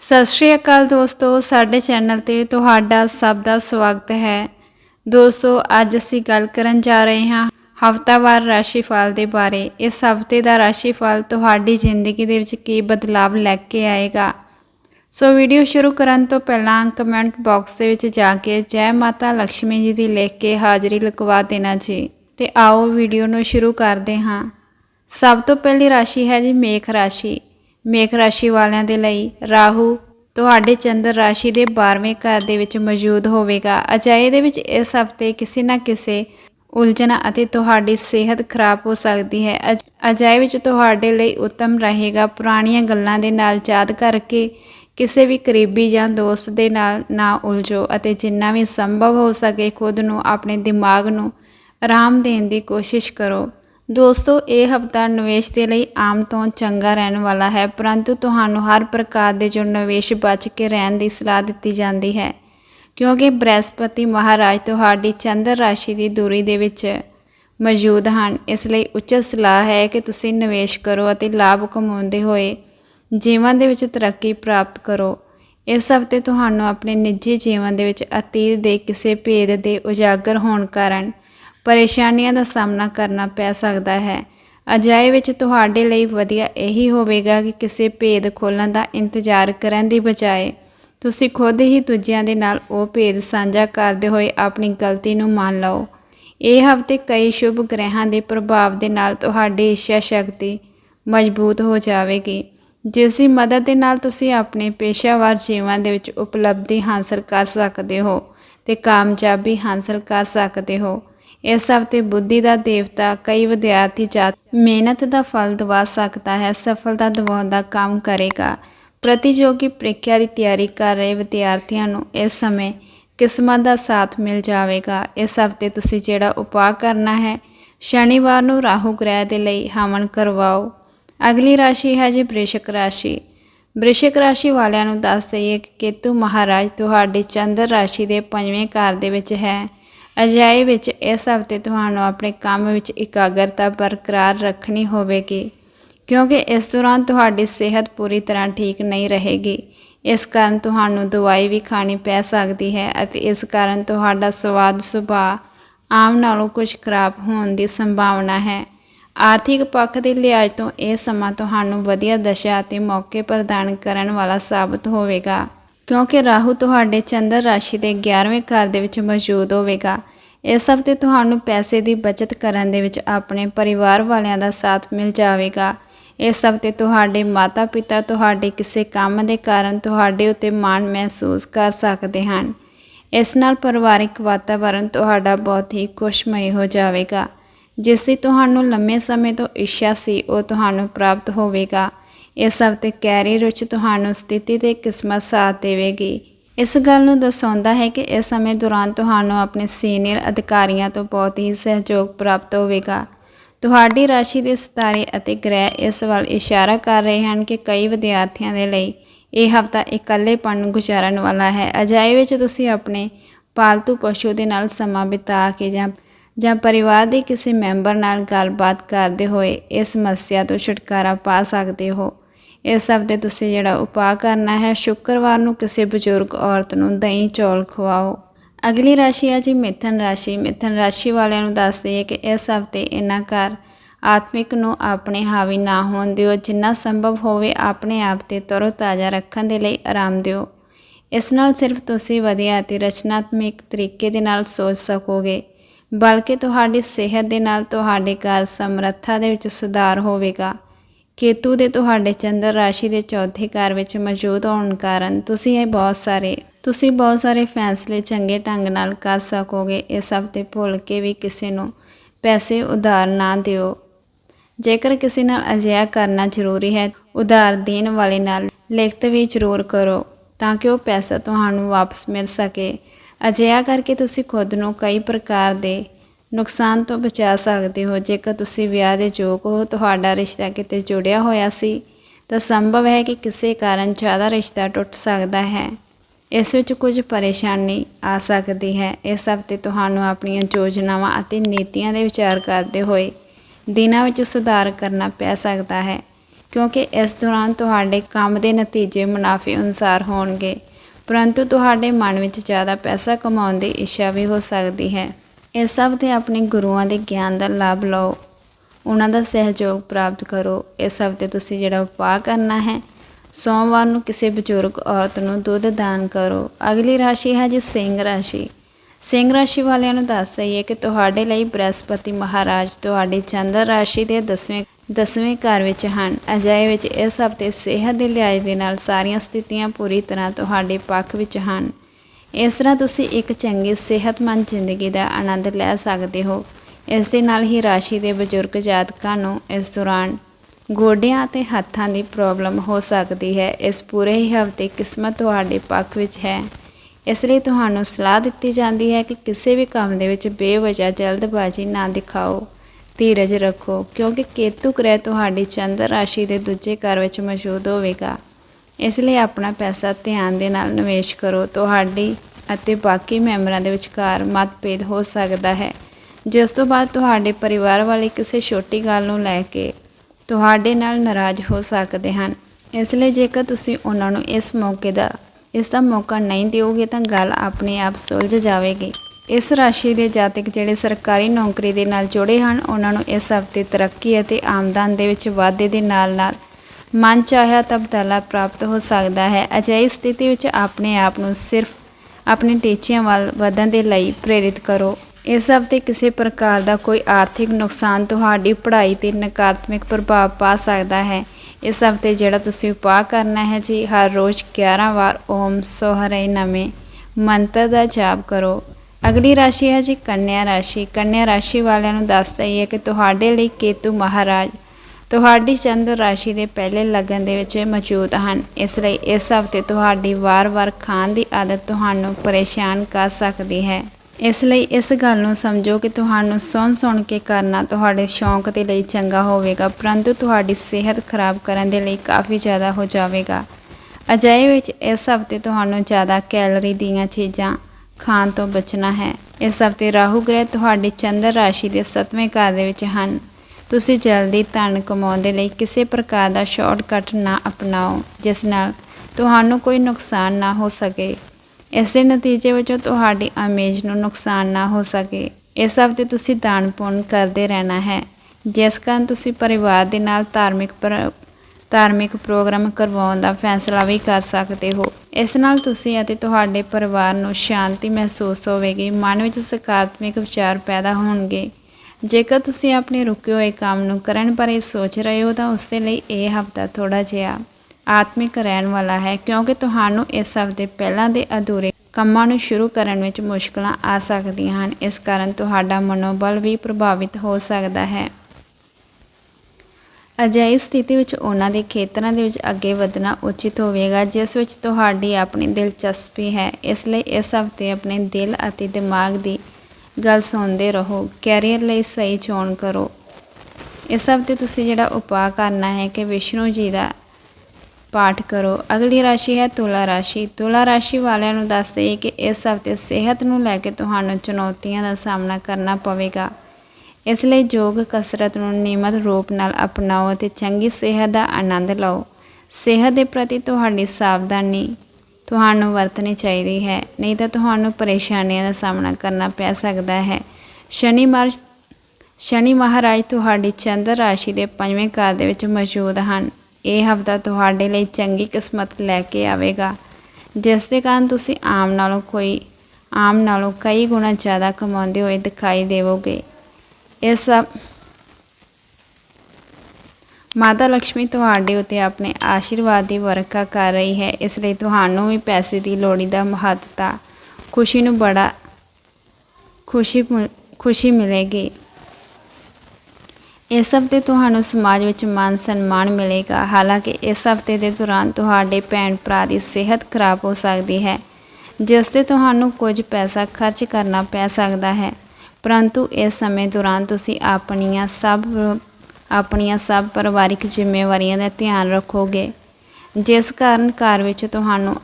ਸਤਿ ਸ਼੍ਰੀ ਅਕਾਲ ਦੋਸਤੋ, ਸਾਡੇ ਚੈਨਲ ਤੇ ਤੁਹਾਡਾ ਸਭ ਦਾ ਸਵਾਗਤ ਹੈ। ਦੋਸਤੋ, ਅੱਜ ਅਸੀਂ ਗੱਲ ਕਰਨ ਜਾ ਰਹੇ ਹਾਂ ਹਫਤਾਵਾਰ ਰਾਸ਼ੀਫਲ ਦੇ ਬਾਰੇ। ਇਸ ਹਫ਼ਤੇ ਦਾ ਰਾਸ਼ੀਫਲ ਤੁਹਾਡੀ ਜ਼ਿੰਦਗੀ ਦੇ ਵਿੱਚ ਕੀ ਬਦਲਾਵ ਲੈ ਕੇ ਆਏਗਾ? ਸੋ ਵੀਡੀਓ ਸ਼ੁਰੂ ਕਰਨ ਤੋਂ ਪਹਿਲਾਂ ਕਮੈਂਟ ਬਾਕਸ ਦੇ ਵਿੱਚ ਜਾ ਕੇ ਜੈ ਮਾਤਾ ਲక్ష్ਮੀ ਜੀ ਦੀ ਲਿਖ ਕੇ ਹਾਜ਼ਰੀ ਲਗਵਾ ਦੇਣਾ ਜੀ। ਤੇ ਆਓ ਵੀਡੀਓ ਨੂੰ ਸ਼ੁਰੂ ਕਰਦੇ ਹਾਂ। ਸਭ ਤੋਂ ਪਹਿਲੀ ਰਾਸ਼ੀ ਹੈ ਜੀ ਮੇਖ ਰਾਸ਼ੀ। ਮੇਖ ਰਾਸ਼ੀ ਵਾਲਿਆਂ ਦੇ ਲਈ ਰਾਹੂ ਤੁਹਾਡੇ ਚੰਦਰ ਰਾਸ਼ੀ ਦੇ 12ਵੇਂ ਘਰ ਦੇ ਵਿੱਚ ਮੌਜੂਦ ਹੋਵੇਗਾ। ਅਜਾਏ ਦੇ ਵਿੱਚ ਇਸ ਹਫ਼ਤੇ ਕਿਸੇ ਨਾ ਕਿਸੇ ਉਲਝਣਾ ਅਤੇ ਤੁਹਾਡੀ ਸਿਹਤ ਖਰਾਬ ਹੋ ਸਕਦੀ ਹੈ। ਅਜ- ਅਜਾਏ ਵਿੱਚ ਤੁਹਾਡੇ ਲਈ ਉੱਤਮ ਰਹੇਗਾ। ਪੁਰਾਣੀਆਂ ਗੱਲਾਂ ਦੇ ਨਾਲ ਯਾਦ ਕਰਕੇ ਕਿਸੇ ਵੀ ਕਰੀਬੀ ਜਾਂ ਦੋਸਤ ਦੇ ਨਾਲ ਨਾ ਉਲਝੋ ਅਤੇ ਜਿੰਨਾ ਵੀ ਸੰਭਵ ਹੋ ਸਕੇ ਖੁਦ ਨੂੰ ਆਪਣੇ ਦਿਮਾਗ ਨੂੰ ਆਰਾਮ ਦੇਣ ਦੀ ਕੋਸ਼ਿਸ਼ ਕਰੋ। ਦੋਸਤੋ, ਇਹ ਹਫਤਾ ਨਿਵੇਸ਼ ਦੇ ਲਈ ਆਮ ਤੋਂ ਚੰਗਾ ਰਹਿਣ ਵਾਲਾ ਹੈ, ਪਰੰਤੂ ਤੁਹਾਨੂੰ ਹਰ ਪ੍ਰਕਾਰ ਦੇ ਜੋ ਨਿਵੇਸ਼ ਬਚ ਕੇ ਰਹਿਣ ਦੀ ਸਲਾਹ ਦਿੱਤੀ ਜਾਂਦੀ ਹੈ। ਕਿਉਂਕਿ ਬ੍ਰਹਿਸਪਤੀ ਮਹਾਰਾਜ ਤੁਹਾਡੀ ਚੰਦਰ ਰਾਸ਼ੀ ਦੀ ਦੂਰੀ ਦੇ ਵਿੱਚ ਮੌਜੂਦ ਹਨ, ਇਸ ਲਈ ਉਚਿਤ ਸਲਾਹ ਹੈ ਕਿ ਤੁਸੀਂ ਨਿਵੇਸ਼ ਕਰੋ ਅਤੇ ਲਾਭ ਕਮਾਉਂਦੇ ਹੋਏ ਜੀਵਨ ਦੇ ਵਿੱਚ ਤਰੱਕੀ ਪ੍ਰਾਪਤ ਕਰੋ। ਇਸ ਹਫ਼ਤੇ ਤੁਹਾਨੂੰ ਆਪਣੇ ਨਿੱਜੀ ਜੀਵਨ ਦੇ ਵਿੱਚ ਅਤੀਤ ਦੇ ਕਿਸੇ ਭੇਦ ਦੇ ਉਜਾਗਰ ਹੋਣ ਕਾਰਨ ਪਰੇਸ਼ਾਨੀਆਂ ਦਾ ਸਾਹਮਣਾ ਕਰਨਾ ਪੈ ਸਕਦਾ ਹੈ। ਅਜਾਏ ਵਿੱਚ ਤੁਹਾਡੇ ਲਈ ਵਧੀਆ ਇਹੀ ਹੋਵੇਗਾ ਕਿ ਕਿਸੇ ਭੇਦ ਖੋਲਣ ਦਾ ਇੰਤਜ਼ਾਰ ਕਰਨ ਦੀ ਬਜਾਏ ਤੁਸੀਂ ਖੁਦ ਹੀ ਦੂਜਿਆਂ ਦੇ ਨਾਲ ਉਹ ਭੇਦ ਸਾਂਝਾ ਕਰਦੇ ਹੋਏ ਆਪਣੀ ਗਲਤੀ ਨੂੰ ਮੰਨ ਲਓ। ਇਹ ਹਫ਼ਤੇ ਕਈ ਸ਼ੁਭ ਗ੍ਰਹਿਾਂ ਦੇ ਪ੍ਰਭਾਵ ਦੇ ਨਾਲ ਤੁਹਾਡੀ ਇੱਛਾ ਸ਼ਕਤੀ ਮਜ਼ਬੂਤ ਹੋ ਜਾਵੇਗੀ, ਜਿਸ ਦੀ ਮਦਦ ਦੇ ਨਾਲ ਤੁਸੀਂ ਆਪਣੇ ਪੇਸ਼ਾਵਰ ਜੀਵਨ ਦੇ ਵਿੱਚ ਉਪਲਬਧੀ ਹਾਸਲ ਕਰ ਸਕਦੇ ਹੋ ਤੇ ਕਾਮਯਾਬੀ ਹਾਸਲ ਕਰ ਸਕਦੇ ਹੋ। ਇਸ ਹਫ਼ਤੇ ਬੁੱਧੀ ਦਾ ਦੇਵਤਾ, ਕਈ ਵਿਦਿਆਰਥੀ ਜਾਤ, ਮਿਹਨਤ ਦਾ ਫਲ ਦਵਾ ਸਕਦਾ ਹੈ, ਸਫਲਤਾ ਦਿਵਾਉਣ ਦਾ ਕੰਮ ਕਰੇਗਾ। ਪ੍ਰਤੀਯੋਗੀ ਪ੍ਰੀਖਿਆ ਦੀ ਤਿਆਰੀ ਕਰ ਰਹੇ ਵਿਦਿਆਰਥੀਆਂ ਨੂੰ ਇਸ ਸਮੇਂ ਕਿਸਮਤ ਦਾ ਸਾਥ ਮਿਲ ਜਾਵੇਗਾ। ਇਸ ਹਫ਼ਤੇ ਤੁਸੀਂ ਜਿਹੜਾ ਉਪਾਅ ਕਰਨਾ ਹੈ, ਸ਼ਨੀਵਾਰ ਨੂੰ ਰਾਹੂ ਗ੍ਰਹਿ ਦੇ ਲਈ ਹਵਨ ਕਰਵਾਓ। ਅਗਲੀ ਰਾਸ਼ੀ ਹੈ ਜੀ ਬ੍ਰਿਸ਼ਕ ਰਾਸ਼ੀ। ਬ੍ਰਿਸ਼ਕ ਰਾਸ਼ੀ ਵਾਲਿਆਂ ਨੂੰ ਦੱਸ ਦਈਏ ਕਿ ਕੇਤੂ ਮਹਾਰਾਜ ਤੁਹਾਡੀ ਚੰਦਰ ਰਾਸ਼ੀ ਦੇ ਪੰਜਵੇਂ ਘਰ ਦੇ ਵਿੱਚ ਹੈ। ਅਜਾਏ ਵਿੱਚ ਇਸ ਹਫ਼ਤੇ ਤੁਹਾਨੂੰ ਆਪਣੇ ਕੰਮ ਵਿੱਚ ਇਕਾਗਰਤਾ ਬਰਕਰਾਰ ਰੱਖਣੀ ਹੋਵੇਗੀ, ਕਿਉਂਕਿ ਇਸ ਦੌਰਾਨ ਤੁਹਾਡੀ ਸਿਹਤ ਪੂਰੀ ਤਰ੍ਹਾਂ ਠੀਕ ਨਹੀਂ ਰਹੇਗੀ। ਇਸ ਕਾਰਨ ਤੁਹਾਨੂੰ ਦਵਾਈ ਵੀ ਖਾਣੀ ਪੈ ਸਕਦੀ ਹੈ ਅਤੇ ਇਸ ਕਾਰਨ ਤੁਹਾਡਾ ਸਵਾਦ ਸੁਭਾਅ ਆਮ ਨਾਲੋਂ ਕੁਝ ਖਰਾਬ ਹੋਣ ਦੀ ਸੰਭਾਵਨਾ ਹੈ। ਆਰਥਿਕ ਪੱਖ ਦੇ ਲਿਹਾਜ਼ ਤੋਂ ਇਹ ਸਮਾਂ ਤੁਹਾਨੂੰ ਵਧੀਆ ਦਸ਼ਾ ਅਤੇ ਮੌਕੇ ਪ੍ਰਦਾਨ ਕਰਨ ਵਾਲਾ ਸਾਬਤ ਹੋਵੇਗਾ। ਕਿਉਂਕਿ ਰਾਹੂ ਤੁਹਾਡੇ ਚੰਦਰ ਰਾਸ਼ੀ ਦੇ 11ਵੇਂ ਘਰ ਦੇ ਵਿੱਚ ਮੌਜੂਦ ਹੋਵੇਗਾ। ਇਸ ਹਫ਼ਤੇ ਤੁਹਾਨੂੰ ਪੈਸੇ ਦੀ ਬਚਤ ਕਰਨ ਦੇ ਵਿੱਚ ਆਪਣੇ ਪਰਿਵਾਰ ਵਾਲਿਆਂ ਦਾ ਸਾਥ ਮਿਲ ਜਾਵੇਗਾ। ਇਸ ਹਫ਼ਤੇ ਤੁਹਾਡੇ ਮਾਤਾ-ਪਿਤਾ, ਤੁਹਾਡੇ ਕਿਸੇ ਕੰਮ ਦੇ ਕਾਰਨ ਤੁਹਾਡੇ ਉੱਤੇ ਮਾਣ ਮਹਿਸੂਸ ਕਰ ਸਕਦੇ ਹਨ। ਇਸ ਨਾਲ ਪਰਿਵਾਰਿਕ ਵਾਤਾਵਰਣ ਤੁਹਾਡਾ ਬਹੁਤ ਹੀ ਖੁਸ਼ਮਈ ਹੋ ਜਾਵੇਗਾ। ਜਿਸ ਦੀ ਤੁਹਾਨੂੰ ਲੰਮੇ ਸਮੇਂ ਤੋਂ ਇੱਛਾ ਸੀ, ਉਹ ਤੁਹਾਨੂੰ ਪ੍ਰਾਪਤ ਹੋਵੇਗਾ। ਇਸ ਹਫ਼ਤੇ ਕੈਰੀਅਰ ਵਿੱਚ ਤੁਹਾਨੂੰ ਸਥਿਤੀ ਤੇ ਕਿਸਮਤ ਸਾਥ ਦੇਵੇਗੀ। ਇਸ ਗੱਲ ਨੂੰ ਦਰਸਾਉਂਦਾ ਹੈ ਕਿ ਇਸ ਸਮੇਂ ਦੌਰਾਨ ਤੁਹਾਨੂੰ ਆਪਣੇ ਸੀਨੀਅਰ ਅਧਿਕਾਰੀਆਂ ਤੋਂ ਬਹੁਤ ਹੀ ਸਹਿਯੋਗ ਪ੍ਰਾਪਤ ਹੋਵੇਗਾ। ਤੁਹਾਡੀ ਰਾਸ਼ੀ ਦੇ ਸਿਤਾਰੇ ਅਤੇ ਗ੍ਰਹਿ ਇਸ ਵੱਲ ਇਸ਼ਾਰਾ ਕਰ ਰਹੇ ਹਨ ਕਿ ਕਈ ਵਿਦਿਆਰਥੀਆਂ ਦੇ ਲਈ ਇਹ ਹਫਤਾ ਇਕੱਲੇਪਣ ਨੂੰ ਗੁਜ਼ਾਰਨ ਵਾਲਾ ਹੈ। ਅਜਾਏ ਵਿੱਚ ਤੁਸੀਂ ਆਪਣੇ ਪਾਲਤੂ ਪਸ਼ੂ ਦੇ ਨਾਲ ਸਮਾਂ ਬਿਤਾ ਕੇ ਜਾਂ ਜਾਂ ਪਰਿਵਾਰ ਦੇ ਕਿਸੇ ਮੈਂਬਰ ਨਾਲ ਗੱਲਬਾਤ ਕਰਦੇ ਹੋਏ ਇਸ ਸਮੱਸਿਆ ਤੋਂ ਛੁਟਕਾਰਾ ਪਾ ਸਕਦੇ ਹੋ। ਇਸ ਹਫ਼ਤੇ ਤੁਸੀਂ ਜਿਹੜਾ ਉਪਾਅ ਕਰਨਾ ਹੈ, ਸ਼ੁੱਕਰਵਾਰ ਨੂੰ ਕਿਸੇ ਬਜ਼ੁਰਗ ਔਰਤ ਨੂੰ ਦਹੀਂ ਚੌਲ ਖਵਾਓ। ਅਗਲੀ ਰਾਸ਼ੀ ਹੈ ਜੀ ਮਿਥਨ ਰਾਸ਼ੀ। ਮਿਥਨ ਰਾਸ਼ੀ ਵਾਲਿਆਂ ਨੂੰ ਦੱਸ ਦਈਏ ਕਿ ਇਸ ਹਫ਼ਤੇ ਇਹਨਾਂ ਘਰ ਆਤਮਿਕ ਨੂੰ ਆਪਣੇ ਹਾਵੀ ਨਾ ਹੋਣ ਦਿਓ। ਜਿੰਨਾ ਸੰਭਵ ਹੋਵੇ ਆਪਣੇ ਆਪ ਤੇ ਤਰੋ ਤਾਜ਼ਾ ਰੱਖਣ ਦੇ ਲਈ ਆਰਾਮ ਦਿਓ। ਇਸ ਨਾਲ ਸਿਰਫ ਤੁਸੀਂ ਵਧੀਆ ਅਤੇ ਰਚਨਾਤਮਕ ਤਰੀਕੇ ਦੇ ਨਾਲ ਸੋਚ ਸਕੋਗੇ। ਬਲਕਿ ਤੁਹਾਡੀ ਸਿਹਤ ਦੇ ਨਾਲ ਤੁਹਾਡੇ ਘਰ ਸਮਰੱਥਾ ਦੇ ਵਿੱਚ ਸੁਧਾਰ ਹੋਵੇਗਾ। ਕੇਤੂ ਦੇ ਤੁਹਾਡੇ ਚੰਦਰ ਰਾਸ਼ੀ ਦੇ ਚੌਥੇ ਘਰ ਵਿੱਚ ਮੌਜੂਦ ਹੋਣ ਕਾਰਨ ਤੁਸੀਂ ਇਹ ਬਹੁਤ ਸਾਰੇ, ਤੁਸੀਂ ਬਹੁਤ ਸਾਰੇ ਫੈਸਲੇ ਚੰਗੇ ਢੰਗ ਨਾਲ ਕਰ ਸਕੋਗੇ। ਇਸ ਹਫ਼ਤੇ ਭੁੱਲ ਕੇ ਵੀ ਕਿਸੇ ਨੂੰ ਪੈਸੇ ਉਧਾਰ ਨਾ ਦਿਓ। ਜੇਕਰ ਕਿਸੇ ਨਾਲ ਅਜਿਹਾ ਕਰਨਾ ਜ਼ਰੂਰੀ ਹੈ, ਉਧਾਰ ਦੇਣ ਵਾਲੇ ਨਾਲ ਲਿਖਤ ਵੀ ਜ਼ਰੂਰ ਕਰੋ ਤਾਂ ਕਿ ਉਹ ਪੈਸਾ ਤੁਹਾਨੂੰ ਵਾਪਸ ਮਿਲ ਸਕੇ। ਅਜਿਹਾ ਕਰਕੇ ਤੁਸੀਂ ਖੁਦ ਨੂੰ ਕਈ ਪ੍ਰਕਾਰ ਦੇ ਨੁਕਸਾਨ ਤੋਂ ਬਚਾ ਸਕਦੇ ਹੋ। ਜੇਕਰ ਤੁਸੀਂ ਵਿਆਹ ਦੇ ਯੋਗ ਹੋ, ਤੁਹਾਡਾ ਰਿਸ਼ਤਾ ਕਿਤੇ ਜੁੜਿਆ ਹੋਇਆ ਸੀ, ਤਾਂ ਸੰਭਵ ਹੈ ਕਿ ਕਿਸੇ ਕਾਰਨ ਜ਼ਿਆਦਾ ਰਿਸ਼ਤਾ ਟੁੱਟ ਸਕਦਾ ਹੈ। ਇਸ ਵਿੱਚ ਕੁਝ ਪਰੇਸ਼ਾਨੀ ਆ ਸਕਦੀ ਹੈ। ਇਸ ਹਫ਼ਤੇ ਤੁਹਾਨੂੰ ਆਪਣੀਆਂ ਯੋਜਨਾਵਾਂ ਅਤੇ ਨੀਤੀਆਂ ਦੇ ਵਿਚਾਰ ਕਰਦੇ ਹੋਏ ਦਿਨਾਂ ਵਿੱਚ ਸੁਧਾਰ ਕਰਨਾ ਪੈ ਸਕਦਾ ਹੈ, ਕਿਉਂਕਿ ਇਸ ਦੌਰਾਨ ਤੁਹਾਡੇ ਕੰਮ ਦੇ ਨਤੀਜੇ ਮੁਨਾਫੇ ਅਨੁਸਾਰ ਹੋਣਗੇ, ਪਰੰਤੂ ਤੁਹਾਡੇ ਮਨ ਵਿੱਚ ਜ਼ਿਆਦਾ ਪੈਸਾ ਕਮਾਉਣ ਦੀ ਇੱਛਾ ਵੀ ਹੋ ਸਕਦੀ ਹੈ। ਇਸ ਸਭ ਤੇ ਆਪਣੇ ਗੁਰੂਆਂ ਦੇ ਗਿਆਨ ਦਾ ਲਾਭ ਲਓ। ਉਹਨਾਂ ਦਾ ਸਹਿਯੋਗ ਪ੍ਰਾਪਤ ਕਰੋ। ਇਸ ਹਫ਼ਤੇ ਤੁਸੀਂ ਜਿਹੜਾ ਉਪਾਅ ਕਰਨਾ ਹੈ, ਸੋਮਵਾਰ ਨੂੰ ਕਿਸੇ ਬਜ਼ੁਰਗ ਔਰਤ ਨੂੰ ਦੁੱਧ ਦਾਨ ਕਰੋ। ਅਗਲੀ ਰਾਸ਼ੀ ਹੈ ਜੀ ਸਿੰਘ ਰਾਸ਼ੀ। ਸਿੰਘ ਰਾਸ਼ੀ ਵਾਲਿਆਂ ਨੂੰ ਦੱਸ ਦਈਏ ਕਿ ਤੁਹਾਡੇ ਲਈ ਬ੍ਰਹਸਪਤੀ ਮਹਾਰਾਜ ਤੁਹਾਡੀ ਚੰਦਰ ਰਾਸ਼ੀ ਦੇ 10ਵੇਂ 10ਵੇਂ ਘਰ ਵਿੱਚ ਹਨ। ਅਜਿਹੇ ਵਿੱਚ ਇਸ ਹਫ਼ਤੇ ਸਿਹਤ ਦੇ ਲਿਹਾਜ਼ ਦੇ ਨਾਲ ਸਾਰੀਆਂ ਸਥਿਤੀਆਂ ਪੂਰੀ ਤਰ੍ਹਾਂ ਤੁਹਾਡੇ ਪੱਖ ਵਿੱਚ ਹਨ। ਇਸ ਤਰ੍ਹਾਂ ਤੁਸੀਂ ਇੱਕ ਚੰਗੀ ਸਿਹਤਮੰਦ ਜ਼ਿੰਦਗੀ ਦਾ ਆਨੰਦ ਲੈ ਸਕਦੇ ਹੋ। ਇਸ ਦੇ ਨਾਲ ਹੀ ਰਾਸ਼ੀ ਦੇ ਬਜ਼ੁਰਗ ਜਾਤਕਾਂ ਨੂੰ ਇਸ ਦੌਰਾਨ ਗੋਡਿਆਂ ਅਤੇ ਹੱਥਾਂ ਦੀ ਪ੍ਰੋਬਲਮ ਹੋ ਸਕਦੀ ਹੈ। ਇਸ ਪੂਰੇ ਹੀ ਹਫ਼ਤੇ ਕਿਸਮਤ ਤੁਹਾਡੇ ਪੱਖ ਵਿੱਚ ਹੈ। ਇਸ ਲਈ ਤੁਹਾਨੂੰ ਸਲਾਹ ਦਿੱਤੀ ਜਾਂਦੀ ਹੈ ਕਿ ਕਿਸੇ ਵੀ ਕੰਮ ਦੇ ਵਿੱਚ ਬੇਵਜ੍ਹਾ ਜਲਦਬਾਜ਼ੀ ਨਾ ਦਿਖਾਓ। ਧੀਰਜ ਰੱਖੋ, ਕਿਉਂਕਿ ਕੇਤੂ ਗ੍ਰਹਿ ਤੁਹਾਡੀ ਚੰਦਰ ਰਾਸ਼ੀ ਦੇ ਦੂਜੇ ਘਰ ਵਿੱਚ ਮੌਜੂਦ ਹੋਵੇਗਾ। ਇਸ ਲਈ ਆਪਣਾ ਪੈਸਾ ਧਿਆਨ ਦੇ ਨਾਲ ਨਿਵੇਸ਼ ਕਰੋ। ਤੁਹਾਡੀ ਅਤੇ ਬਾਕੀ ਮੈਂਬਰਾਂ ਦੇ ਵਿਚਕਾਰ ਮਤਭੇਦ ਹੋ ਸਕਦਾ ਹੈ। ਜਿਸ ਤੋਂ ਬਾਅਦ ਤੁਹਾਡੇ ਪਰਿਵਾਰ ਵਾਲੇ ਕਿਸੇ ਛੋਟੀ ਗੱਲ ਨੂੰ ਲੈ ਕੇ ਤੁਹਾਡੇ ਨਾਲ ਨਾਰਾਜ਼ ਹੋ ਸਕਦੇ ਹਨ। ਇਸ ਲਈ ਜੇਕਰ ਤੁਸੀਂ ਉਹਨਾਂ ਨੂੰ ਇਸ ਮੌਕੇ ਦਾ, ਇਸ ਦਾ ਮੌਕਾ ਨਹੀਂ ਦਿਓਗੇ ਤਾਂ ਗੱਲ ਆਪਣੇ ਆਪ ਸੁਲਝ ਜਾਵੇਗੀ। ਇਸ ਰਾਸ਼ੀ ਦੇ ਜਾਤਕ ਜਿਹੜੇ ਸਰਕਾਰੀ ਨੌਕਰੀ ਦੇ ਨਾਲ ਜੁੜੇ ਹਨ, ਉਹਨਾਂ ਨੂੰ ਇਸ ਹਫ਼ਤੇ ਤਰੱਕੀ ਅਤੇ ਆਮਦਨ ਦੇ ਵਿੱਚ ਵਾਧੇ ਦੇ ਨਾਲ-ਨਾਲ ਮਨ ਚਾਹਿਆ ਤਬਦਲਾ ਪ੍ਰਾਪਤ ਹੋ ਸਕਦਾ ਹੈ। ਅਜਿਹੀ ਸਥਿਤੀ ਵਿੱਚ ਆਪਣੇ ਆਪ ਨੂੰ ਸਿਰਫ ਆਪਣੇ ਟੀਚਿਆਂ ਵੱਲ ਵਧਣ ਦੇ ਲਈ ਪ੍ਰੇਰਿਤ ਕਰੋ। ਇਸ ਹਫ਼ਤੇ ਕਿਸੇ ਪ੍ਰਕਾਰ ਦਾ ਕੋਈ ਆਰਥਿਕ ਨੁਕਸਾਨ ਤੁਹਾਡੀ ਪੜ੍ਹਾਈ ਤੇ ਨਕਾਰਾਤਮਕ ਪ੍ਰਭਾਵ ਪਾ ਸਕਦਾ ਹੈ। ਇਸ ਹਫ਼ਤੇ ਜਿਹੜਾ ਤੁਸੀਂ ਉਪਾਅ ਕਰਨਾ ਹੈ ਜੀ, ਹਰ ਰੋਜ਼ 11 ਵਾਰ ਓਮ ਸੋਹਰੇ ਨਮੇ, ਮੰਤਰ ਦਾ ਜਾਪ ਕਰੋ। ਅਗਲੀ ਰਾਸ਼ੀ ਹੈ ਜੀ, ਕੰਨਿਆ ਰਾਸ਼ੀ। ਕੰਨਿਆ ਰਾਸ਼ੀ ਵਾਲਿਆਂ ਨੂੰ ਦੱਸਦਾ ਹੀ ਹੈ ਕਿ ਤੁਹਾਡੇ ਲਈ ਕੇਤੂ ਮਹਾਰਾਜ ਤੁਹਾਡੀ ਚੰਦਰ ਰਾਸ਼ੀ ਦੇ ਪਹਿਲੇ ਲਗਨ ਦੇ ਵਿੱਚ ਮੌਜੂਦ ਹਨ। ਇਸ ਲਈ ਇਸ ਹਫ਼ਤੇ ਤੁਹਾਡੀ ਵਾਰ-ਵਾਰ ਖਾਣ ਦੀ ਆਦਤ ਤੁਹਾਨੂੰ ਪਰੇਸ਼ਾਨ ਕਰ ਸਕਦੀ ਹੈ। ਇਸ ਲਈ ਇਸ ਗੱਲ ਨੂੰ ਸਮਝੋ ਕਿ ਤੁਹਾਨੂੰ ਸੁਣ ਸੁਣ ਕੇ ਕਰਨਾ ਤੁਹਾਡੇ ਸ਼ੌਂਕ ਦੇ ਲਈ ਚੰਗਾ ਹੋਵੇਗਾ, ਪਰੰਤੂ ਤੁਹਾਡੀ ਸਿਹਤ ਖਰਾਬ ਕਰਨ ਦੇ ਲਈ ਕਾਫੀ ਜ਼ਿਆਦਾ ਹੋ ਜਾਵੇਗਾ। ਅਜਿਹੇ ਵਿੱਚ ਇਸ ਹਫ਼ਤੇ ਤੁਹਾਨੂੰ ਜ਼ਿਆਦਾ ਕੈਲਰੀ ਦੀਆਂ ਚੀਜ਼ਾਂ ਖਾਣ ਤੋਂ ਬਚਣਾ ਹੈ। ਇਸ ਹਫ਼ਤੇ ਰਾਹੂ ਗ੍ਰਹਿ ਤੁਹਾਡੀ ਚੰਦਰ ਰਾਸ਼ੀ ਦੇ 7ਵੇਂ ਘਰ ਦੇ ਵਿੱਚ ਹਨ। ਤੁਸੀਂ ਜਲਦੀ ਧਨ ਕਮਾਉਣ ਦੇ ਲਈ ਕਿਸੇ ਪ੍ਰਕਾਰ ਦਾ ਸ਼ਾਰਟਕਟ ਨਾ ਅਪਣਾਓ, ਜਿਸ ਨਾਲ ਤੁਹਾਨੂੰ ਕੋਈ ਨੁਕਸਾਨ ਨਾ ਹੋ ਸਕੇ। ਇਸ ਦੇ ਨਤੀਜੇ ਵਜੋਂ ਤੁਹਾਡੀ ਅਮੇਜ਼ ਨੂੰ ਨੁਕਸਾਨ ਨਾ ਹੋ ਸਕੇ। ਇਸ ਹਫ਼ਤੇ ਤੁਸੀਂ ਦਾਨ ਪੁੰਨ ਕਰਦੇ ਰਹਿਣਾ ਹੈ। ਜਿਸ ਕਾਰਨ ਤੁਸੀਂ ਪਰਿਵਾਰ ਦੇ ਨਾਲ ਧਾਰਮਿਕ ਪਰ- ਧਾਰਮਿਕ ਪ੍ਰੋਗਰਾਮ ਕਰਵਾਉਣ ਦਾ ਫੈਸਲਾ ਵੀ ਕਰ ਸਕਦੇ ਹੋ। ਇਸ ਨਾਲ ਤੁਸੀਂ ਅਤੇ ਤੁਹਾਡੇ ਪਰਿਵਾਰ ਨੂੰ ਸ਼ਾਂਤੀ ਮਹਿਸੂਸ ਹੋਵੇਗੀ, ਮਨ ਵਿੱਚ ਸਕਾਰਾਤਮਕ ਵਿਚਾਰ ਪੈਦਾ ਹੋਣਗੇ। ਜੇਕਰ ਤੁਸੀਂ ਆਪਣੇ ਰੁਕੇ ਹੋਏ ਕੰਮ ਨੂੰ ਕਰਨ ਬਾਰੇ ਸੋਚ ਰਹੇ ਹੋ ਤਾਂ ਉਸ ਦੇ ਲਈ ਇਹ ਹਫ਼ਤਾ ਥੋੜਾ ਜਿਹਾ ਆਤਮਿਕ ਰਹਿਣ ਵਾਲਾ ਹੈ, ਕਿਉਂਕਿ ਤੁਹਾਨੂੰ ਇਸ ਹਫ਼ਤੇ ਪਹਿਲਾਂ ਦੇ ਅਧੂਰੇ ਕੰਮਾਂ ਨੂੰ ਸ਼ੁਰੂ ਕਰਨ ਵਿੱਚ ਮੁਸ਼ਕਲਾਂ ਆ ਸਕਦੀਆਂ ਹਨ। ਇਸ ਕਾਰਨ ਤੁਹਾਡਾ ਮਨੋਬਲ ਵੀ ਪ੍ਰਭਾਵਿਤ ਹੋ ਸਕਦਾ ਹੈ। ਅਜਿਹੀ ਸਥਿਤੀ ਵਿੱਚ ਉਹਨਾਂ ਦੇ ਖੇਤਰਾਂ ਦੇ ਵਿੱਚ ਅੱਗੇ ਵਧਣਾ ਉਚਿਤ ਹੋਵੇਗਾ, ਜਿਸ ਵਿੱਚ ਤੁਹਾਡੀ ਆਪਣੀ ਦਿਲਚਸਪੀ ਹੈ। ਇਸ ਲਈ ਇਸ ਹਫ਼ਤੇ ਆਪਣੇ ਦਿਲ ਅਤੇ ਦਿਮਾਗ ਦੀ ਗੱਲ ਸੁਣਦੇ ਰਹੋ, ਕੈਰੀਅਰ ਲਈ ਸਹੀ ਚੋਣ ਕਰੋ। ਇਸ ਹਫ਼ਤੇ ਤੁਸੀਂ ਜਿਹੜਾ ਉਪਾਅ ਕਰਨਾ ਹੈ ਕਿ ਵਿਸ਼ਨੂੰ ਜੀ ਦਾ ਪਾਠ ਕਰੋ। ਅਗਲੀ ਰਾਸ਼ੀ ਹੈ ਤੁਲਾ ਰਾਸ਼ੀ। ਤੁਲਾ ਰਾਸ਼ੀ ਵਾਲਿਆਂ ਨੂੰ ਦੱਸ ਦਈਏ ਕਿ ਇਸ ਹਫ਼ਤੇ ਸਿਹਤ ਨੂੰ ਲੈ ਕੇ ਤੁਹਾਨੂੰ ਚੁਣੌਤੀਆਂ ਦਾ ਸਾਹਮਣਾ ਕਰਨਾ ਪਵੇਗਾ। ਇਸ ਲਈ ਯੋਗ ਕਸਰਤ ਨੂੰ ਨਿਯਮਤ ਰੂਪ ਨਾਲ ਅਪਣਾਓ ਅਤੇ ਚੰਗੀ ਸਿਹਤ ਦਾ ਆਨੰਦ ਲਓ। ਸਿਹਤ ਦੇ ਪ੍ਰਤੀ ਤੁਹਾਡੀ ਸਾਵਧਾਨੀ ਤੁਹਾਨੂੰ ਵਰਤਣੀ ਚਾਹੀਦੀ ਹੈ, ਨਹੀਂ ਤਾਂ ਤੁਹਾਨੂੰ ਪਰੇਸ਼ਾਨੀਆਂ ਦਾ ਸਾਹਮਣਾ ਕਰਨਾ ਪੈ ਸਕਦਾ ਹੈ। ਸ਼ਨੀ ਮਾਰ ਸ਼ਨੀ ਮਹਾਰਾਜ ਤੁਹਾਡੀ ਚੰਦਰ ਰਾਸ਼ੀ ਦੇ ਪੰਜਵੇਂ ਘਰ ਦੇ ਵਿੱਚ ਮੌਜੂਦ ਹਨ। ਇਹ ਹਫ਼ਤਾ ਤੁਹਾਡੇ ਲਈ ਚੰਗੀ ਕਿਸਮਤ ਲੈ ਕੇ ਆਵੇਗਾ। ਜਿਸ ਦੇ ਕਾਰਨ ਤੁਸੀਂ ਆਮ ਨਾਲੋਂ ਕੋਈ, ਆਮ ਨਾਲੋਂ ਕਈ ਗੁਣਾ ਜ਼ਿਆਦਾ ਕਮਾਉਂਦੇ ਹੋਏ ਦਿਖਾਈ ਦੇਵੋਗੇ। ਇਹ ਸਭ ਮਾਤਾ ਲక్ష్ਮੀ ਤੁਹਾਡੇ ਉੱਤੇ ਆਪਣੇ ਆਸ਼ੀਰਵਾਦ ਦੀ ਵਰਖਾ ਕਰ ਰਹੀ ਹੈ। ਇਸ ਲਈ ਤੁਹਾਨੂੰ ਵੀ ਪੈਸੇ ਦੀ ਲੋੜੀਂਦਾ ਮਹੱਤਤਾ, ਖੁਸ਼ੀ ਨੂੰ ਬੜਾ ਖੁਸ਼ੀ ਖੁਸ਼ੀ ਮਿਲੇਗੀ। ਇਸ ਹਫ਼ਤੇ ਤੁਹਾਨੂੰ ਸਮਾਜ ਵਿੱਚ ਮਾਨ ਸਨਮਾਨ ਮਿਲੇਗਾ। ਹਾਲਾਂਕਿ ਇਸ ਹਫ਼ਤੇ ਦੇ ਦੌਰਾਨ ਤੁਹਾਡੇ ਭੈਣ ਭਰਾ ਦੀ ਸਿਹਤ ਖਰਾਬ ਹੋ ਸਕਦੀ ਹੈ, ਜਿਸ ਤੇ ਤੁਹਾਨੂੰ ਕੁਝ ਪੈਸਾ ਖਰਚ ਕਰਨਾ ਪੈ ਸਕਦਾ ਹੈ। ਪਰੰਤੂ ਇਸ ਸਮੇਂ ਦੌਰਾਨ ਤੁਸੀਂ ਆਪਣੀਆਂ ਸਭ ਆਪਣੀਆਂ ਸਭ ਪਰਿਵਾਰਿਕ ਜ਼ਿੰਮੇਵਾਰੀਆਂ ਦਾ ਧਿਆਨ ਰੱਖੋਗੇ। ਜਿਸ ਕਾਰਨ ਘਰ ਵਿੱਚ ਤੁਹਾਨੂੰ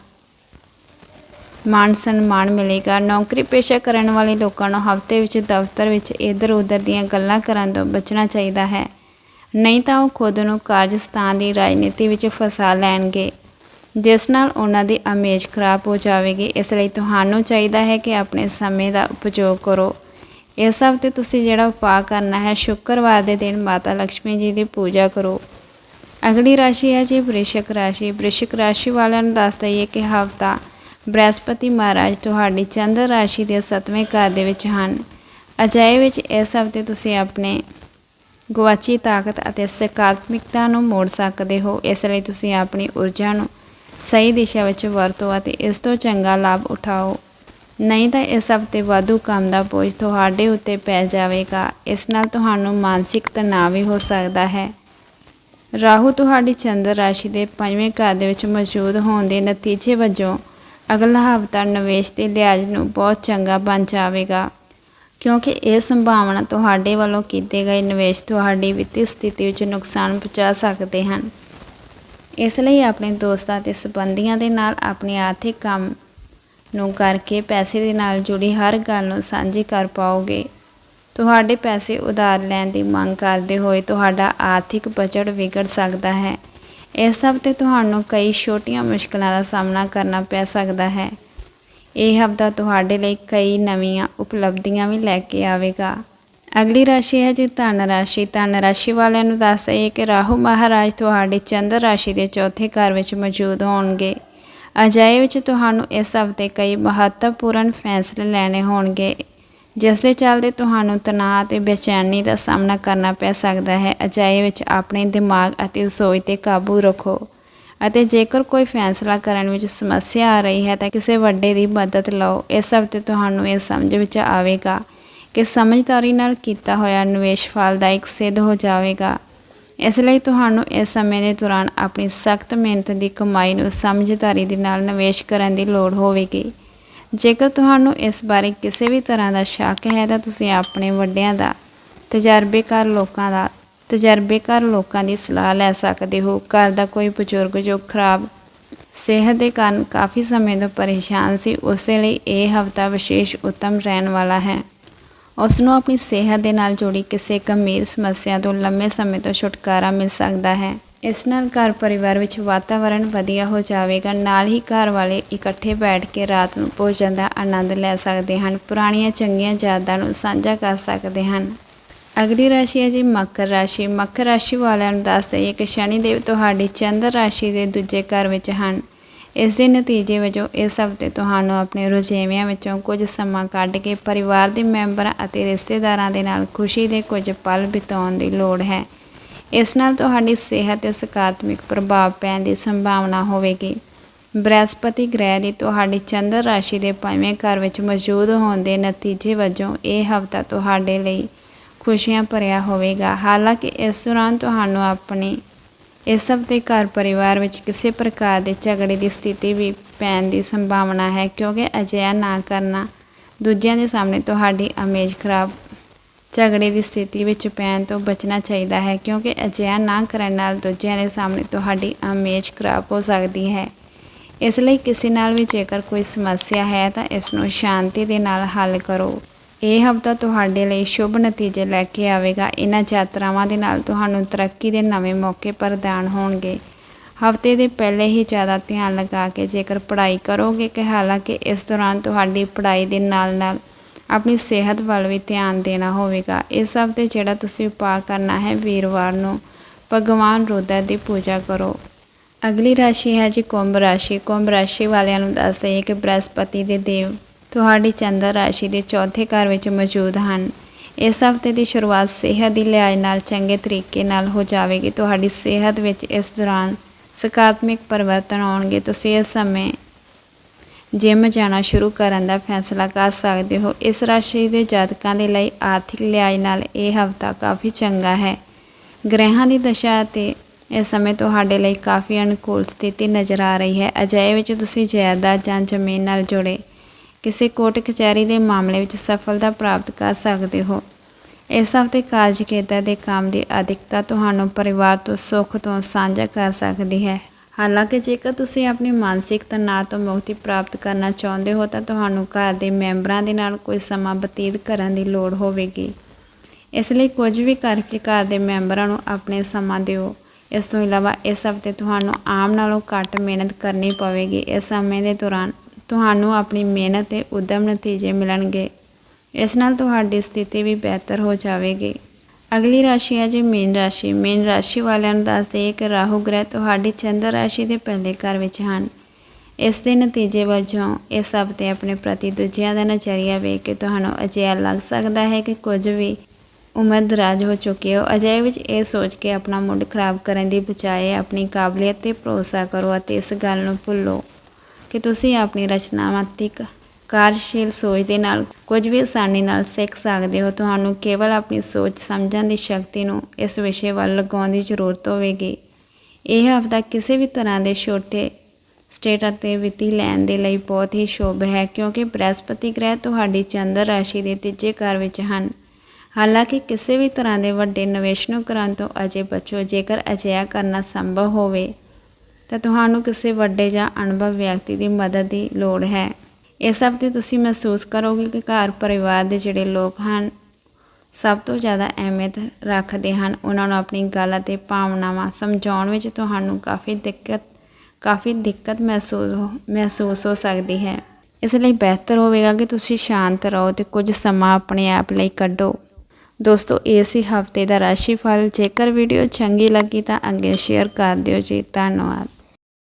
ਮਾਨ ਸਨਮਾਨ ਮਿਲੇਗਾ। ਨੌਕਰੀ ਪੇਸ਼ਾ ਕਰਨ ਵਾਲੇ ਲੋਕਾਂ ਨੂੰ ਹਫ਼ਤੇ ਵਿੱਚ, ਦਫ਼ਤਰ ਵਿੱਚ ਇੱਧਰ ਉੱਧਰ ਦੀਆਂ ਗੱਲਾਂ ਕਰਨ ਤੋਂ ਬਚਣਾ ਚਾਹੀਦਾ ਹੈ। ਨਹੀਂ ਤਾਂ ਉਹ ਖੁਦ ਨੂੰ ਕਾਰਜਸਥਾਨ ਦੀ ਰਾਜਨੀਤੀ ਵਿੱਚ ਫਸਾ ਲੈਣਗੇ, ਜਿਸ ਨਾਲ ਉਹਨਾਂ ਦੀ ਇਮੇਜ ਖਰਾਬ ਹੋ ਜਾਵੇਗੀ। ਇਸ ਲਈ ਤੁਹਾਨੂੰ ਚਾਹੀਦਾ ਹੈ ਕਿ ਆਪਣੇ ਸਮੇਂ ਦਾ ਉਪਯੋਗ ਕਰੋ। ਇਸ ਹਫ਼ਤੇ ਤੁਸੀਂ ਜਿਹੜਾ ਉਪਾਅ ਕਰਨਾ ਹੈ, ਸ਼ੁੱਕਰਵਾਰ ਦੇ ਦਿਨ ਮਾਤਾ ਲక్ష్ਮੀ ਜੀ ਦੀ ਪੂਜਾ ਕਰੋ। ਅਗਲੀ ਰਾਸ਼ੀ ਹੈ ਜੀ ਵ੍ਰਿਸ਼ਕ ਰਾਸ਼ੀ। ਵ੍ਰਿਸ਼ਕ ਰਾਸ਼ੀ ਵਾਲਿਆਂ ਨੂੰ ਦੱਸ ਦਈਏ ਕਿ ਹਫ਼ਤਾ ਬ੍ਰਹਸਪਤੀ ਮਹਾਰਾਜ ਤੁਹਾਡੀ ਚੰਦਰ ਰਾਸ਼ੀ ਦੇ 7ਵੇਂ ਘਰ ਦੇ ਵਿੱਚ ਹਨ। ਅਜਾਏ ਵਿੱਚ ਇਸ ਹਫ਼ਤੇ ਤੁਸੀਂ ਆਪਣੇ ਗੁਆਚੀ ਤਾਕਤ ਅਤੇ ਸਕਾਰਾਤਮਕਤਾ ਨੂੰ ਮੋੜ ਸਕਦੇ ਹੋ। ਇਸ ਲਈ ਤੁਸੀਂ ਆਪਣੀ ਊਰਜਾ ਨੂੰ ਸਹੀ ਦਿਸ਼ਾ ਵਿੱਚ ਵਰਤੋ ਅਤੇ ਇਸ ਤੋਂ ਚੰਗਾ ਲਾਭ ਉਠਾਓ। ਨਹੀਂ ਤਾਂ ਇਸ ਹਫ਼ਤੇ ਵਾਧੂ ਕੰਮ ਦਾ ਬੋਝ ਤੁਹਾਡੇ ਉੱਤੇ ਪੈ ਜਾਵੇਗਾ। ਇਸ ਨਾਲ ਤੁਹਾਨੂੰ ਮਾਨਸਿਕ ਤਣਾਅ ਵੀ ਹੋ ਸਕਦਾ ਹੈ। ਰਾਹੂ ਤੁਹਾਡੀ ਚੰਦਰ ਰਾਸ਼ੀ ਦੇ ਪੰਜਵੇਂ ਘਰ ਦੇ ਵਿੱਚ ਮੌਜੂਦ ਹੋਣ ਦੇ ਨਤੀਜੇ ਵਜੋਂ ਅਗਲਾ ਹਫ਼ਤਾ ਨਿਵੇਸ਼ ਦੇ ਲਿਹਾਜ਼ ਨੂੰ ਬਹੁਤ ਚੰਗਾ ਬਣ ਜਾਵੇਗਾ। ਕਿਉਂਕਿ ਇਹ ਸੰਭਾਵਨਾ ਤੁਹਾਡੇ ਵੱਲੋਂ ਕੀਤੇ ਗਏ ਨਿਵੇਸ਼ ਤੁਹਾਡੀ ਵਿੱਤੀ ਸਥਿਤੀ ਵਿੱਚ ਨੁਕਸਾਨ ਪਹੁੰਚਾ ਸਕਦੇ ਹਨ। ਇਸ ਲਈ ਆਪਣੇ ਦੋਸਤਾਂ ਤੇ ਸੰਬੰਧੀਆਂ ਦੇ ਨਾਲ ਆਪਣੇ ਆਰਥਿਕ ਕੰਮ ਨੂੰ ਕਰਕੇ ਪੈਸੇ ਦੇ ਨਾਲ ਜੁੜੀ ਹਰ ਗੱਲ ਨੂੰ ਸਾਂਝੀ ਕਰ ਪਾਓਗੇ। ਤੁਹਾਡੇ ਪੈਸੇ ਉਧਾਰ ਲੈਣ ਦੀ ਮੰਗ ਕਰਦੇ ਹੋਏ ਤੁਹਾਡਾ ਆਰਥਿਕ ਬਜਟ ਵਿਗੜ ਸਕਦਾ ਹੈ। ਇਸ ਹਫ਼ਤੇ ਤੁਹਾਨੂੰ ਕਈ ਛੋਟੀਆਂ ਮੁਸ਼ਕਲਾਂ ਦਾ ਸਾਹਮਣਾ ਕਰਨਾ ਪੈ ਸਕਦਾ ਹੈ। ਇਹ ਹਫ਼ਤਾ ਤੁਹਾਡੇ ਲਈ ਕਈ ਨਵੀਆਂ ਉਪਲਬਧੀਆਂ ਵੀ ਲੈ ਕੇ ਆਵੇਗਾ। ਅਗਲੀ ਰਾਸ਼ੀ ਹੈ ਜੀ ਧਨ ਰਾਸ਼ੀ। ਧਨ ਰਾਸ਼ੀ ਵਾਲਿਆਂ ਨੂੰ ਦੱਸ ਦਈਏ ਕਿ ਰਾਹੂ ਮਹਾਰਾਜ ਤੁਹਾਡੀ ਚੰਦਰ ਰਾਸ਼ੀ ਦੇ ਚੌਥੇ ਘਰ ਵਿੱਚ ਮੌਜੂਦ ਹੋਣਗੇ। ਅਜਾਏ ਵਿੱਚ ਤੁਹਾਨੂੰ ਇਸ ਹਫ਼ਤੇ ਕਈ ਮਹੱਤਵਪੂਰਨ ਫੈਸਲੇ ਲੈਣੇ ਹੋਣਗੇ, ਜਿਸ ਦੇ ਚੱਲਦੇ ਤੁਹਾਨੂੰ ਤਣਾਅ ਅਤੇ ਬੇਚੈਨੀ ਦਾ ਸਾਹਮਣਾ ਕਰਨਾ ਪੈ ਸਕਦਾ ਹੈ। ਅਜਾਏ ਵਿੱਚ ਆਪਣੇ ਦਿਮਾਗ ਅਤੇ ਸੋਚ ਤੇ ਕਾਬੂ ਰੱਖੋ ਅਤੇ ਜੇਕਰ ਕੋਈ ਫੈਸਲਾ ਕਰਨ ਵਿੱਚ ਸਮੱਸਿਆ ਆ ਰਹੀ ਹੈ ਤਾਂ ਕਿਸੇ ਵੱਡੇ ਦੀ ਮਦਦ ਲਓ। ਇਸ ਹਫ਼ਤੇ ਤੁਹਾਨੂੰ ਇਹ ਸਮਝ ਵਿੱਚ ਆਵੇਗਾ ਕਿ ਸਮਝਦਾਰੀ ਨਾਲ ਕੀਤਾ ਹੋਇਆ ਨਿਵੇਸ਼ ਫਲਦਾਇਕ ਸਿੱਧ ਹੋ ਜਾਵੇਗਾ। ਇਸ ਲਈ ਤੁਹਾਨੂੰ ਇਸ ਸਮੇਂ ਦੇ ਦੌਰਾਨ ਆਪਣੀ ਸਖਤ ਮਿਹਨਤ ਦੀ ਕਮਾਈ ਨੂੰ ਸਮਝਦਾਰੀ ਦੇ ਨਾਲ ਨਿਵੇਸ਼ ਕਰਨ ਦੀ ਲੋੜ ਹੋਵੇਗੀ। ਜੇਕਰ ਤੁਹਾਨੂੰ ਇਸ ਬਾਰੇ ਕਿਸੇ ਵੀ ਤਰ੍ਹਾਂ ਦਾ ਸ਼ੱਕ ਹੈ ਤਾਂ ਤੁਸੀਂ ਆਪਣੇ ਵੱਡਿਆਂ ਦਾ, ਤਜਰਬੇਕਾਰ ਲੋਕਾਂ ਦਾ, ਤਜਰਬੇਕਾਰ ਲੋਕਾਂ ਦੀ ਸਲਾਹ ਲੈ ਸਕਦੇ ਹੋ। ਘਰ ਦਾ ਕੋਈ ਬਜ਼ੁਰਗ ਜੋ ਖਰਾਬ ਸਿਹਤ ਦੇ ਕਾਰਨ ਕਾਫੀ ਸਮੇਂ ਤੋਂ ਪਰੇਸ਼ਾਨ ਸੀ, ਉਸੇ ਲਈ ਇਹ ਹਫ਼ਤਾ ਵਿਸ਼ੇਸ਼ ਉੱਤਮ ਰਹਿਣ ਵਾਲਾ ਹੈ। ਉਸ ਨੂੰ ਆਪਣੀ ਸਿਹਤ ਦੇ ਨਾਲ ਜੁੜੀ ਕਿਸੇ ਗੰਭੀਰ ਸਮੱਸਿਆ ਤੋਂ ਲੰਮੇ ਸਮੇਂ ਤੋਂ ਛੁਟਕਾਰਾ ਮਿਲ ਸਕਦਾ ਹੈ। ਇਸ ਨਾਲ ਘਰ ਪਰਿਵਾਰ ਵਿੱਚ ਵਾਤਾਵਰਣ ਵਧੀਆ ਹੋ ਜਾਵੇਗਾ। ਨਾਲ ਹੀ ਘਰ ਵਾਲੇ ਇਕੱਠੇ ਬੈਠ ਕੇ ਰਾਤ ਨੂੰ ਭੋਜਨ ਦਾ ਆਨੰਦ ਲੈ ਸਕਦੇ ਹਨ। ਪੁਰਾਣੀਆਂ ਚੰਗੀਆਂ ਯਾਦਾਂ ਨੂੰ ਸਾਂਝਾ ਕਰ ਸਕਦੇ ਹਨ। ਅਗਲੀ ਰਾਸ਼ੀ ਹੈ ਜੀ ਮਕਰ ਰਾਸ਼ੀ। ਮਕਰ ਰਾਸ਼ੀ ਵਾਲਿਆਂ ਨੂੰ ਦੱਸ ਦਈਏ ਕਿ ਸ਼ਨੀ ਦੇਵ ਤੁਹਾਡੀ ਚੰਦਰ ਰਾਸ਼ੀ ਦੇ ਦੂਜੇ ਘਰ ਵਿੱਚ ਹਨ। ਇਸ ਦੇ ਨਤੀਜੇ ਵਜੋਂ ਇਸ ਹਫ਼ਤੇ ਤੁਹਾਨੂੰ ਆਪਣੇ ਰੁਝੇਵਿਆਂ ਵਿੱਚੋਂ ਕੁਝ ਸਮਾਂ ਕੱਢ ਕੇ ਪਰਿਵਾਰ ਦੇ ਮੈਂਬਰਾਂ ਅਤੇ ਰਿਸ਼ਤੇਦਾਰਾਂ ਦੇ ਨਾਲ ਖੁਸ਼ੀ ਦੇ ਕੁਝ ਪਲ ਬਿਤਾਉਣ ਦੀ ਲੋੜ ਹੈ। ਇਸ ਨਾਲ ਤੁਹਾਡੀ ਸਿਹਤ ਤੇ ਸਕਾਰਾਤਮਕ ਪ੍ਰਭਾਵ ਪੈਣ ਦੀ ਸੰਭਾਵਨਾ ਹੋਵੇਗੀ। ਬ੍ਰਹਿਸਪਤੀ ਗ੍ਰਹਿ ਦੀ ਤੁਹਾਡੀ ਚੰਦਰ ਰਾਸ਼ੀ ਦੇ ਪੰਜਵੇਂ ਘਰ ਵਿੱਚ ਮੌਜੂਦ ਹੋਣ ਦੇ ਨਤੀਜੇ ਵਜੋਂ ਇਹ ਹਫ਼ਤਾ ਤੁਹਾਡੇ ਲਈ ਖੁਸ਼ੀਆਂ ਭਰਿਆ ਹੋਵੇਗਾ। ਹਾਲਾਂਕਿ ਇਸ ਦੌਰਾਨ ਤੁਹਾਨੂੰ ਆਪਣੀ ਇਸ ਹਫ਼ਤੇ ਘਰ ਪਰਿਵਾਰ ਵਿੱਚ ਕਿਸੇ ਪ੍ਰਕਾਰ ਦੇ ਝਗੜੇ ਦੀ ਸਥਿਤੀ ਵੀ ਪੈਣ ਦੀ ਸੰਭਾਵਨਾ ਹੈ, ਕਿਉਂਕਿ ਅਜਿਹਾ ਨਾ ਕਰਨਾ ਦੂਜਿਆਂ ਦੇ ਸਾਹਮਣੇ ਤੁਹਾਡੀ ਇਮੇਜ ਖਰਾਬ ਝਗੜੇ ਦੀ ਸਥਿਤੀ ਵਿੱਚ ਪੈਣ ਤੋਂ ਬਚਣਾ ਚਾਹੀਦਾ ਹੈ, ਕਿਉਂਕਿ ਅਜਿਹਾ ਨਾ ਕਰਨ ਨਾਲ ਦੂਜਿਆਂ ਦੇ ਸਾਹਮਣੇ ਤੁਹਾਡੀ ਇਮੇਜ ਖਰਾਬ ਹੋ ਸਕਦੀ ਹੈ। ਇਸ ਲਈ ਕਿਸੇ ਨਾਲ ਵੀ ਜੇਕਰ ਕੋਈ ਸਮੱਸਿਆ ਹੈ ਤਾਂ ਇਸ ਨੂੰ ਸ਼ਾਂਤੀ ਦੇ ਨਾਲ ਹੱਲ ਕਰੋ। ਇਹ ਹਫ਼ਤਾ ਤੁਹਾਡੇ ਲਈ ਸ਼ੁਭ ਨਤੀਜੇ ਲੈ ਕੇ ਆਵੇਗਾ। ਇਹਨਾਂ ਯਾਤਰਾਵਾਂ ਦੇ ਨਾਲ ਤੁਹਾਨੂੰ ਤਰੱਕੀ ਦੇ ਨਵੇਂ ਮੌਕੇ ਪ੍ਰਦਾਨ ਹੋਣਗੇ। ਹਫ਼ਤੇ ਦੇ ਪਹਿਲੇ ਹੀ ਜ਼ਿਆਦਾ ਧਿਆਨ ਲਗਾ ਕੇ ਜੇਕਰ ਪੜ੍ਹਾਈ ਕਰੋਗੇ, ਕਿ ਹਾਲਾਂਕਿ ਇਸ ਦੌਰਾਨ ਤੁਹਾਡੀ ਪੜ੍ਹਾਈ ਦੇ ਨਾਲ-ਨਾਲ ਆਪਣੀ ਸਿਹਤ ਵੱਲ ਵੀ ਧਿਆਨ ਦੇਣਾ ਹੋਵੇਗਾ। ਇਸ ਹਫ਼ਤੇ ਜਿਹੜਾ ਤੁਸੀਂ ਉਪਾਅ ਕਰਨਾ ਹੈ, ਵੀਰਵਾਰ ਨੂੰ ਭਗਵਾਨ ਰੁਦਰ ਦੀ ਪੂਜਾ ਕਰੋ। ਅਗਲੀ ਰਾਸ਼ੀ ਹੈ ਜੀ ਕੁੰਭ ਰਾਸ਼ੀ। ਕੁੰਭ ਰਾਸ਼ੀ ਵਾਲਿਆਂ ਨੂੰ ਦੱਸ ਦਈਏ ਕਿ ਬ੍ਰਹਸਪਤੀ ਦੇ ਦੇਵ ਤੁਹਾਡੀ ਚੰਦਰ ਰਾਸ਼ੀ ਦੇ ਚੌਥੇ ਘਰ ਵਿੱਚ ਮੌਜੂਦ ਹਨ। ਇਸ ਹਫ਼ਤੇ ਦੀ ਸ਼ੁਰੂਆਤ ਸਿਹਤ ਦੀ ਲਿਹਾਜ਼ ਨਾਲ ਚੰਗੇ ਤਰੀਕੇ ਨਾਲ ਹੋ ਜਾਵੇਗੀ। ਤੁਹਾਡੀ ਸਿਹਤ ਵਿੱਚ ਇਸ ਦੌਰਾਨ ਸਕਾਰਾਤਮਕ ਪਰਿਵਰਤਨ ਆਉਣਗੇ। ਤੁਸੀਂ ਇਸ ਸਮੇਂ ਜਿਮ ਜਾਣਾ ਸ਼ੁਰੂ ਕਰਨ ਦਾ ਫੈਸਲਾ ਕਰ ਸਕਦੇ ਹੋ। ਇਸ ਰਾਸ਼ੀ ਦੇ ਜਾਤਕਾਂ ਦੇ ਲਈ ਆਰਥਿਕ ਲਿਹਾਜ਼ ਨਾਲ ਇਹ ਹਫ਼ਤਾ ਕਾਫੀ ਚੰਗਾ ਹੈ। ਗ੍ਰਹਿਾਂ ਦੀ ਦਸ਼ਾ ਅਤੇ ਇਸ ਸਮੇਂ ਤੁਹਾਡੇ ਲਈ ਕਾਫੀ ਅਨੁਕੂਲ ਸਥਿਤੀ ਨਜ਼ਰ ਆ ਰਹੀ ਹੈ। ਅਜਿਹੇ ਵਿੱਚ ਤੁਸੀਂ ਜਾਇਦਾਦ ਜਾਂ ਜ਼ਮੀਨ ਨਾਲ ਜੁੜੇ ਕਿਸੇ ਕੋਰਟ ਕਚਹਿਰੀ ਦੇ ਮਾਮਲੇ ਵਿੱਚ ਸਫਲਤਾ ਪ੍ਰਾਪਤ ਕਰ ਸਕਦੇ ਹੋ। ਇਸ ਹਫ਼ਤੇ ਕਾਰਜ ਖੇਤਰ ਦੇ ਕੰਮ ਦੀ ਅਧਿਕਤਾ ਤੁਹਾਨੂੰ ਪਰਿਵਾਰ ਤੋਂ ਸੁੱਖ ਤੋਂ ਸਾਂਝਾ ਕਰ ਸਕਦੀ ਹੈ। ਹਾਲਾਂਕਿ ਜੇਕਰ ਤੁਸੀਂ ਆਪਣੇ ਮਾਨਸਿਕ ਤਣਾਅ ਤੋਂ ਮੁਕਤੀ ਪ੍ਰਾਪਤ ਕਰਨਾ ਚਾਹੁੰਦੇ ਹੋ ਤਾਂ ਤੁਹਾਨੂੰ ਘਰ ਦੇ ਮੈਂਬਰਾਂ ਦੇ ਨਾਲ ਕੋਈ ਸਮਾਂ ਬਤੀਤ ਕਰਨ ਦੀ ਲੋੜ ਹੋਵੇਗੀ। ਇਸ ਲਈ ਕੁਝ ਵੀ ਕਰਕੇ ਘਰ ਦੇ ਮੈਂਬਰਾਂ ਨੂੰ ਆਪਣੇ ਸਮਾਂ ਦਿਓ। ਇਸ ਤੋਂ ਇਲਾਵਾ ਇਸ ਹਫ਼ਤੇ ਤੁਹਾਨੂੰ ਆਮ ਨਾਲੋਂ ਘੱਟ ਮਿਹਨਤ ਕਰਨੀ ਪਵੇਗੀ। ਇਸ ਸਮੇਂ ਦੇ ਦੌਰਾਨ ਤੁਹਾਨੂੰ ਆਪਣੀ ਮਿਹਨਤ ਤੇ ਉਦਮ ਨਤੀਜੇ ਮਿਲਣਗੇ। ਇਸ ਨਾਲ ਤੁਹਾਡੀ ਸਥਿਤੀ ਵੀ ਬਿਹਤਰ ਹੋ ਜਾਵੇਗੀ। ਅਗਲੀ ਰਾਸ਼ੀ ਹੈ ਜੀ ਮੀਨ ਰਾਸ਼ੀ। ਮੀਨ ਰਾਸ਼ੀ ਵਾਲਿਆਂ ਨੂੰ ਦੱਸਦੇ ਕਿ ਰਾਹੂ ਗ੍ਰਹਿ ਤੁਹਾਡੀ ਚੰਦਰ ਰਾਸ਼ੀ ਦੇ ਪਹਿਲੇ ਘਰ ਵਿੱਚ ਹਨ। ਇਸ ਦੇ ਨਤੀਜੇ ਵਜੋਂ ਇਸ ਹਫ਼ਤੇ ਆਪਣੇ ਪ੍ਰਤੀ ਦੂਜਿਆਂ ਦਾ ਨਜ਼ਰੀਆ ਵੇਖ ਕੇ ਤੁਹਾਨੂੰ ਅਜਿਹਾ ਲੱਗ ਸਕਦਾ ਹੈ ਕਿ ਕੁਝ ਵੀ ਉਮਰ ਦਰਾਜ ਹੋ ਚੁੱਕੀ ਹੋ। ਅਜਿਹੇ ਵਿੱਚ ਇਹ ਸੋਚ ਕੇ ਆਪਣਾ ਮੁੱਢ ਖਰਾਬ ਕਰਨ ਦੀ ਬਜਾਏ ਆਪਣੀ ਕਾਬਲੀਅਤ ਤੇ ਭਰੋਸਾ ਕਰੋ ਅਤੇ ਇਸ ਗੱਲ ਨੂੰ ਭੁੱਲੋ। ਕਿ ਤੁਸੀਂ ਆਪਣੀ ਰਚਨਾਤਮਕ ਕਾਰਜਸ਼ੀਲ ਸੋਚ ਦੇ ਨਾਲ ਕੁਝ ਵੀ ਆਸਾਨੀ ਨਾਲ ਸਿੱਖ ਸਕਦੇ ਹੋ, ਤੁਹਾਨੂੰ ਕੇਵਲ ਆਪਣੀ ਸੋਚ ਸਮਝਣ ਦੀ ਸ਼ਕਤੀ ਨੂੰ ਇਸ ਵਿਸ਼ੇ ਵੱਲ ਲਗਾਉਣ ਦੀ ਜ਼ਰੂਰਤ ਹੋਵੇਗੀ। ਇਹ ਹਫ਼ਤਾ ਕਿਸੇ ਵੀ ਤਰ੍ਹਾਂ ਦੇ ਛੋਟੇ ਸਟੇਟ ਅਤੇ ਵਿੱਤੀ ਲੈਣ ਦੇ ਲਈ ਬਹੁਤ ਹੀ ਸ਼ੁਭ ਹੈ, ਕਿਉਂਕਿ ਬ੍ਰਹਸਪਤੀ ਗ੍ਰਹਿ ਤੁਹਾਡੀ ਚੰਦਰ ਰਾਸ਼ੀ ਦੇ ਤੀਜੇ ਘਰ ਵਿੱਚ ਹਨ। ਹਾਲਾਂਕਿ ਕਿਸੇ ਵੀ ਤਰ੍ਹਾਂ ਦੇ ਵੱਡੇ ਨਿਵੇਸ਼ ਨੂੰ ਕਰਨ ਤੋਂ ਅਜੇ ਬਚੋ, ਜੇਕਰ ਅਜਿਹਾ ਕਰਨਾ ਸੰਭਵ ਹੋਵੇ। ਤਾਂ ਤੁਹਾਨੂੰ ਕਿਸੇ ਵੱਡੇ ਜਾਂ ਅਨੁਭਵ ਵਿਅਕਤੀ ਦੀ ਮਦਦ ਦੀ ਲੋੜ ਹੈ। ਇਸ ਹਫ਼ਤੇ ਤੁਸੀਂ ਮਹਿਸੂਸ ਕਰੋਗੇ ਕਿ ਘਰ ਪਰਿਵਾਰ ਦੇ ਜਿਹੜੇ ਲੋਕ ਹਨ, ਸਭ ਤੋਂ ਜ਼ਿਆਦਾ ਅਹਿਮੀਅਤ ਰੱਖਦੇ ਹਨ। ਉਹਨਾਂ ਨੂੰ ਆਪਣੀ ਗੱਲ ਅਤੇ ਭਾਵਨਾਵਾਂ ਸਮਝਾਉਣ ਵਿੱਚ ਤੁਹਾਨੂੰ ਕਾਫੀ ਦਿੱਕਤ ਕਾਫੀ ਦਿੱਕਤ ਮਹਿਸੂਸ ਹੋ ਮਹਿਸੂਸ ਹੋ ਸਕਦੀ ਹੈ। ਇਸ ਲਈ ਬਿਹਤਰ ਹੋਵੇਗਾ ਕਿ ਤੁਸੀਂ ਸ਼ਾਂਤ ਰਹੋ ਤੇ ਕੁਝ ਸਮਾਂ ਆਪਣੇ ਆਪ ਲਈ ਕੱਢੋ। ਦੋਸਤੋ, ਇਹ ਸੀ ਹਫ਼ਤੇ ਦਾ ਰਾਸ਼ੀਫਲ ਜੇਕਰ ਵੀਡੀਓ ਚੰਗੀ ਲੱਗੀ ਤਾਂ ਅੱਗੇ ਸ਼ੇਅਰ ਕਰ ਦਿਓ ਜੀ। ਧੰਨਵਾਦ।